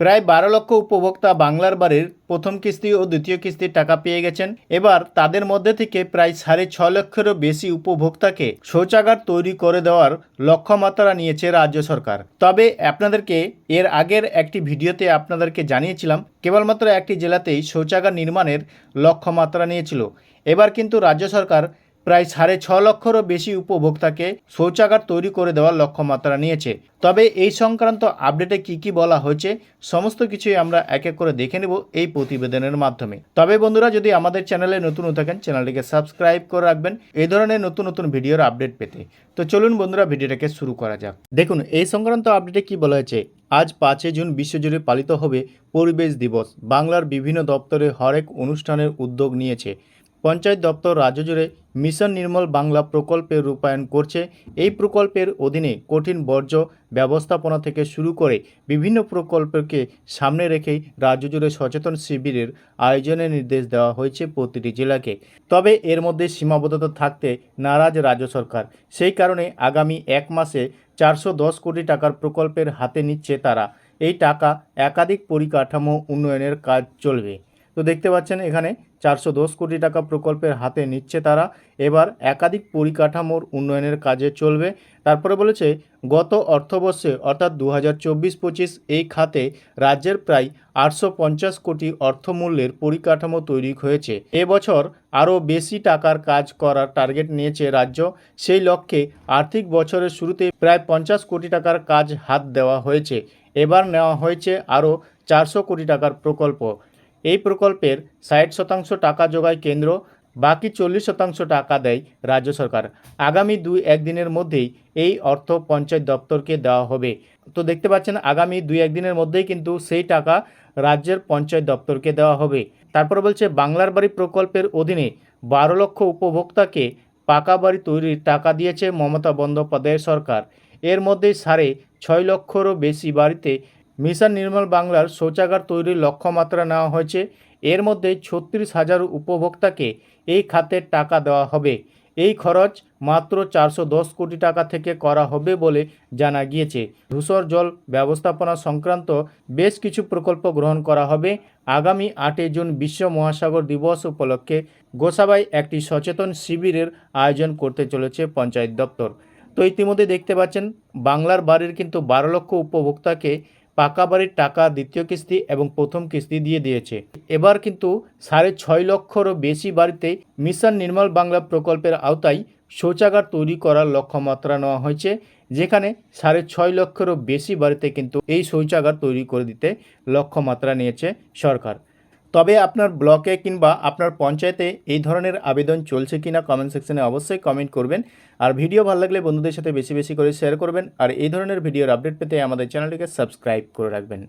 প্রায় বারো লক্ষ উপভোক্তা বাংলার বাড়ির প্রথম কিস্তি ও দ্বিতীয় কিস্তির টাকা পেয়ে গেছেন। এবার তাদের মধ্যে থেকে প্রায় সাড়ে ছ লক্ষেরও বেশি উপভোক্তাকে শৌচাগার তৈরি করে দেওয়ার লক্ষ্যমাত্রা নিয়েছে রাজ্য সরকার। তবে আপনাদেরকে এর আগের একটি ভিডিওতে আপনাদেরকে জানিয়েছিলাম, কেবলমাত্র একটি জেলাতেই শৌচাগার নির্মাণের লক্ষ্যমাত্রা নিয়েছিল। এবার কিন্তু রাজ্য সরকার প্রায় সাড়ে ছ লক্ষেরও বেশি উপভোক্তাকে শৌচাগার তৈরি করে দেওয়ার লক্ষ্যমাত্রা নিয়েছে। তবে এই সংক্রান্ত আপডেটে কি কি বলা হয়েছে, সমস্ত কিছুই আমরা এক এক করে দেখে নেব এই প্রতিবেদনের মাধ্যমে। তবে বন্ধুরা, যদি আমাদের চ্যানেলে নতুন থাকেন, চ্যানেলটিকে সাবস্ক্রাইব করে রাখবেন এই ধরনের নতুন নতুন ভিডিওর আপডেট পেতে। তো চলুন বন্ধুরা, ভিডিওটাকে শুরু করা যাক। দেখুন, এই সংক্রান্ত আপডেটে কি বলা হয়েছে, আজ পাঁচই জুন বিশ্বজুড়ে পালিত হবে পরিবেশ দিবস। বাংলার বিভিন্ন দপ্তরে হরেক অনুষ্ঠানের উদ্যোগ নিয়েছে। পঞ্চায়েত দপ্তর রাজ্য জুড়ে মিশন নির্মল বাংলা প্রকল্পের রূপায়ণ করছে। এই প্রকল্পের অধীনে কঠিন বর্জ্য ব্যবস্থাপনা থেকে শুরু করে বিভিন্ন প্রকল্পকে সামনে রেখেই রাজ্য জুড়ে সচেতন শিবিরের আয়োজনের নির্দেশ দেওয়া হয়েছে প্রতিটি জেলাকে। তবে এর মধ্যে সীমাবদ্ধতা থাকতে নারাজ রাজ্য সরকার। সেই কারণে আগামী এক মাসে চারশো দশ কোটি টাকার প্রকল্পের হাতে নিচ্ছে তারা। এই টাকা একাধিক পরিকাঠামো উন্নয়নের কাজ চলবে। তো দেখতে পাচ্ছেন এখানে চারশো দশ কোটি টাকা প্রকল্পের হাতে নিচ্ছে তারা। এবার একাধিক পরিকাঠামোর উন্নয়নের কাজে চলবে। তারপরে বলেছে, গত অর্থবর্ষে অর্থাৎ দু হাজার চব্বিশ পঁচিশ এই খাতে রাজ্যের প্রায় আটশো পঞ্চাশ কোটি অর্থমূল্যের পরিকাঠামো তৈরি হয়েছে। এবছর আরও বেশি টাকার কাজ করার টার্গেট নিয়েছে রাজ্য। সেই লক্ষ্যে আর্থিক বছরের শুরুতে প্রায় পঞ্চাশ কোটি টাকার কাজ হাত দেওয়া হয়েছে। এবার নেওয়া হয়েছে আরও চারশো কোটি টাকার প্রকল্প। এই প্রকল্পের ষাট শতাংশ টাকা যোগায় কেন্দ্র, বাকি চল্লিশ শতাংশ টাকা দেয় রাজ্য সরকার। আগামী দুই একদিনের মধ্যেই এই অর্থ পঞ্চায়েত দপ্তরকে দেওয়া হবে। তো দেখতে পাচ্ছেন, আগামী দুই একদিনের মধ্যেই কিন্তু সেই টাকা রাজ্যের পঞ্চায়েত দপ্তরকে দেওয়া হবে। তারপর বলছে, বাংলার বাড়ি প্রকল্পের অধীনে বারো লক্ষ উপভোক্তাকে পাকা বাড়ি তৈরির টাকা দিয়েছে মমতা বন্দ্যোপাধ্যায় সরকার। এর মধ্যে সাড়ে ছয় লক্ষরও বেশি বাড়িতে মিশন নির্মল বাংলার শৌচাগার তৈরির লক্ষ্যমাত্রা নেওয়া হয়েছে। এর মধ্যে ছত্রিশ হাজার উপভোক্তাকে এই খাতের টাকা দেওয়া হবে। এই খরচ মাত্র চারশো দশ কোটি টাকা থেকে করা হবে বলে জানা গিয়েছে। ধূসর জল ব্যবস্থাপনা সংক্রান্ত বেশ কিছু প্রকল্প গ্রহণ করা হবে। আগামী আটই জুন বিশ্ব মহাসাগর দিবস উপলক্ষে গোসাবাই একটি সচেতন শিবিরের আয়োজন করতে চলেছে পঞ্চায়েত দপ্তর। তো ইতিমধ্যে দেখতে পাচ্ছেন, বাংলার বাড়ির কিন্তু বারো লক্ষ উপভোক্তাকে পাকা বাড়ির টাকা দ্বিতীয় কিস্তি এবং প্রথম কিস্তি দিয়ে দিয়েছে। এবার কিন্তু সাড়ে ছয় লক্ষরও বেশি বাড়িতে মিশন নির্মল বাংলা প্রকল্পের আওতায় শৌচাগার তৈরি করার লক্ষ্যমাত্রা নেওয়া হয়েছে, যেখানে সাড়ে ছয় লক্ষেরও বেশি বাড়িতে কিন্তু এই শৌচাগার তৈরি করে দিতে লক্ষ্যমাত্রা নিয়েছে সরকার। তবে আপনার ব্লকে কিংবা আপনার পঞ্চায়েতে এই ধরনের আবেদন চলছে কিনা কমেন্ট সেকশনে অবশ্যই কমেন্ট করবেন। আর ভিডিও ভালো লাগলে বন্ধুদের সাথে বেশি বেশি করে শেয়ার করবেন। আর এই ধরনের ভিডিওর আপডেট পেতে আমাদের চ্যানেলটিকে সাবস্ক্রাইব করে রাখবেন।